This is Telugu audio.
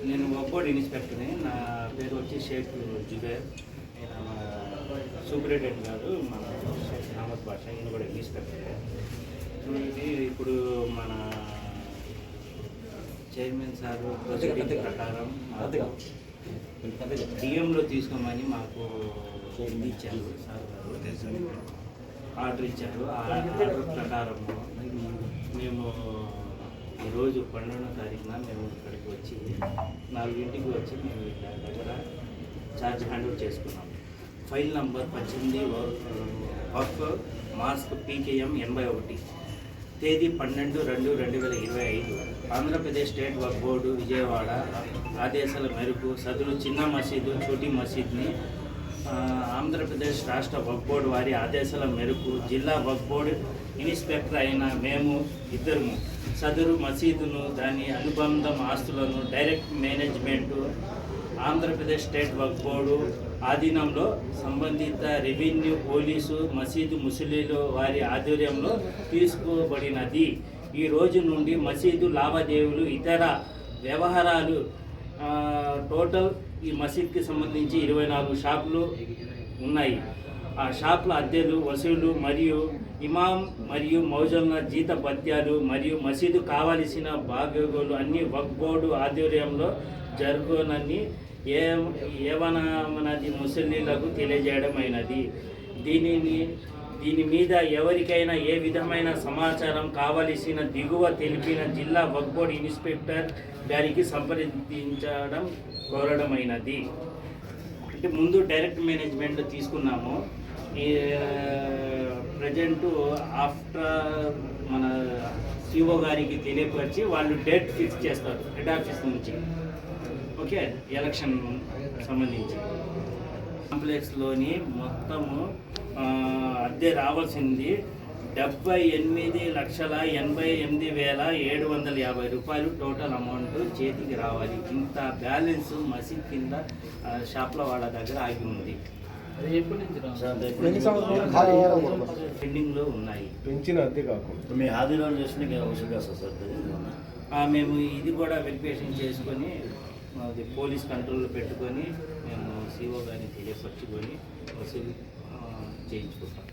నేను ఒక్కోటి ఇన్స్పెక్టర్ని నా. పేరు వచ్చి షేక్ జుబేర్. నేను మన సూపరింటెండెంట్ కాదు మన షేక్ అహ్మద్ బాషా ఈయన కూడా ఇన్స్పెక్టర్ ఇది ఇప్పుడు మన చైర్మన్ సార్ ప్రొసీడింగ్ ప్రకారం డిఎంలో తీసుకోమని మాకు ఇచ్చారు సార్ గారు. ఆర్డర్ ఇచ్చారు. ఆ ఆర్డర్ ప్రకారం మేము ఈరోజు పన్నెండో తారీఖున మేము నాలుగింటికి వచ్చి మేము ఇక్కడ దగ్గర ఛార్జ్ హ్యాండ్ ఓవర్ చేసుకున్నాం ఫైల్ నంబర్ పద్దెనిమిది వర్క్ మాస్క్ పీకేఎం ఎనభై ఒకటి. తేదీ పన్నెండు రెండు రెండు వేల ఇరవై ఐదు. Andhra Pradesh state work board Vijayawada ఆదేశాల మేరకు సదురు చిన్న మసీదు చోటి మసీద్ని ఆంధ్రప్రదేశ్ రాష్ట్ర వక్ బోర్డు వారి ఆదేశాల మేరకు జిల్లా వక్ బోర్డు ఇన్స్పెక్టర్ అయిన మేము ఇద్దరము. సదరు మసీదును దాని అనుబంధం ఆస్తులను direct management Andhra Pradesh state Waqf board ఆధీనంలో సంబంధిత రెవెన్యూ పోలీసు మసీదు ముస్లింలు వారి ఆధ్వర్యంలో తీసుకోబడినది. ఈ రోజు నుండి మసీదు లావాదేవీలు ఇతర వ్యవహారాలు టోటల్ ఈ మసీద్కి సంబంధించి ఇరవై నాలుగు షాపులు ఉన్నాయి. ఆ షాపుల అద్దెలు వసూలు మరియు ఇమాం మరియు మౌజన్ల జీత భత్యాలు మరియు మసీదు కావలసిన బాగోగులు అన్ని వక్ బోర్డు ఆధ్వర్యంలో జరుగునని ఏ ఏవనది ముసలిలకు తెలియజేయడం అయినది. దీనిని దీని మీద ఎవరికైనా ఏ విధమైన సమాచారం కావలసిన దిగువ తెలిపిన జిల్లా వక్బోర్డ్ ఇన్స్పెక్టర్ గారికి సంప్రదించడం కోరడమైనది అంటే ముందు డైరెక్ట్ మేనేజ్మెంట్ తీసుకున్నాము. ఈ ప్రజెంట్ ఆఫ్టర్ మన సిఓ గారికి తెలియపరిచి వాళ్ళు డేట్ ఫిక్స్ చేస్తారు హెడ్ ఆఫీస్ నుంచి. ఓకే? ఎలక్షన్ సంబంధించి. కాంప్లెక్స్లోని మొత్తము అద్దె రావాల్సింది డెబ్బై ఎనిమిది లక్షల ఎనభై ఎనిమిది వేల ఏడు వందల యాభై రూపాయలు టోటల్ అమౌంట్ చేతికి రావాలి. ఇంత బ్యాలెన్స్ మసీద్ కింద షాప్ల వాళ్ళ దగ్గర ఆగి ఉంది. ఎన్ని సంవత్సరాలు ఖాళీ అయ్యారు? పెండింగ్లో ఉన్నాయి. పెంచిన అద్దె కాకుండా. మీ ఆదిలో చేసిన మేము ఇది కూడా వెరిఫికేషన్ చేసుకొని అది పోలీస్ కంట్రోల్లో పెట్టుకొని మేము సిఓ తెలియపరచుకొని వసూలు ఆ, చేయించుకుంటాం